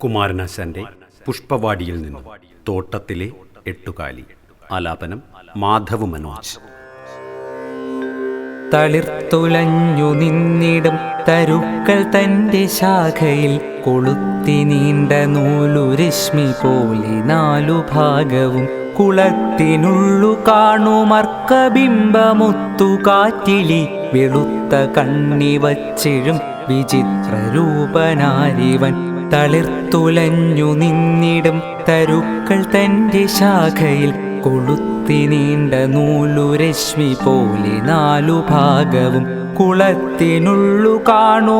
കുമാരനാശാന്റെ പുഷ്പവാടിയിൽ നിന്നും തോട്ടത്തിലെ എട്ടുകാലി ആലാപനം മാധവ് മനോജ്. തളിർത്തുലഞ്ഞു നിന്നിടും തരുക്കൾ തന്റെ ശാഖയിൽ കൊളുത്തി നീണ്ട നൂലു രശ്മി പോലെ നാലു ഭാഗവും കുളത്തിനുള്ളു കാണുമർക്കബിംബമൊത്തു കാറ്റിലി വെളുത്ത കണ്ണി വച്ചിഴും വിചിത്ര രൂപനാരിവൻ തളിർത്തുലഞ്ഞു നിന്നിടും തരുക്കൾ തന്റെ ശാഖയിൽ കൊളുത്തി നീണ്ട നൂലുരശ്മി പോലെ നാലു ഭാഗവും കുളത്തിനുള്ളു കാണുമർക്കബിംബമൊത്തു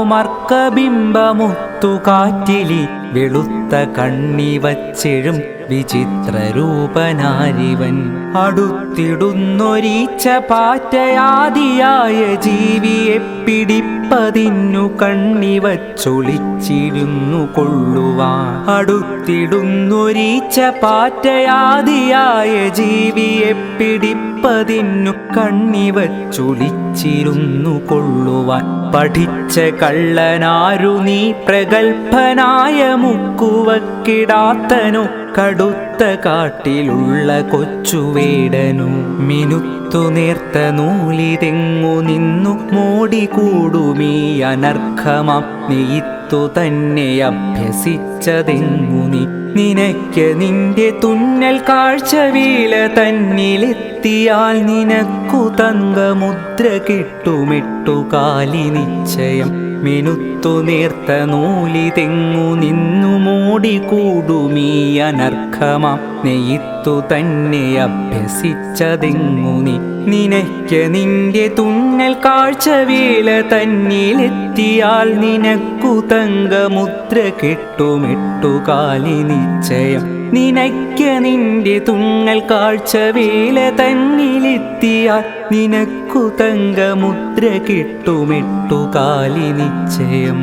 കാറ്റിലി വെളുത്ത കണ്ണി വച്ചെഴും വിചിത്രരൂപനാരിവൻ. അടുത്തിടുന്നൊരീച്ച പാറ്റയാദിയായ ജീവിയെ പിടിപ്പതിന്നു കണ്ണി വച്ചൊളിച്ചിരുന്നു കൊള്ളുവാൻ. അടുത്തിടുന്നൊരീച്ച പാറ്റയാദിയായ ജീവിയെ പിടിപ്പതിന്നു കണ്ണി വച്ചൊളിച്ചിരുന്നു കൊള്ളുവാൻ. പഠിച്ച കള്ളനാരു നീ പ്രഗത്ഭനായ മുക്കുവക്കിടാത്തനു. കടുത്ത കാട്ടിലുള്ള കൊച്ചുവേടനു മിനുത്തു നേർത്ത നൂലിതെങ്ങു നിന്നു മോടി കൂടുമീ അനർഘമാം തന്നെ അഭ്യസിച്ചതെങ്ങു നീ? നിനക്ക് നിന്റെ തുന്നൽ കാഴ്ചവീല തന്നിലെത്തിയാൽ നിനക്കു തങ്കമുദ്ര കിട്ടുമെട്ടു കാലി നിശ്ചയം. മിനുത്തു നേർത്ത നൂലിതെങ്ങു നിന്നു മൂടി കൂടുമീ അനർഘമാം നെയ്ത്തു തന്നെ അഭ്യസിച്ചതെങ്ങു നീ? നിനക്ക് നിന്റെ തുന്നൽ കാഴ്ച വേള തന്നിലെത്തിയാൽ നിനക്കു തങ്കമുദ്ര കിട്ടുമെട്ടു കാലി നിശ്ചയം. നിനക്ക് നിന്റെ തുന്നൽ കാഴ്ചവേല തന്നിലെത്തിയാൽ നിനക്കു തങ്കമുദ്ര കിട്ടുമെട്ടു കാലി നിശ്ചയം.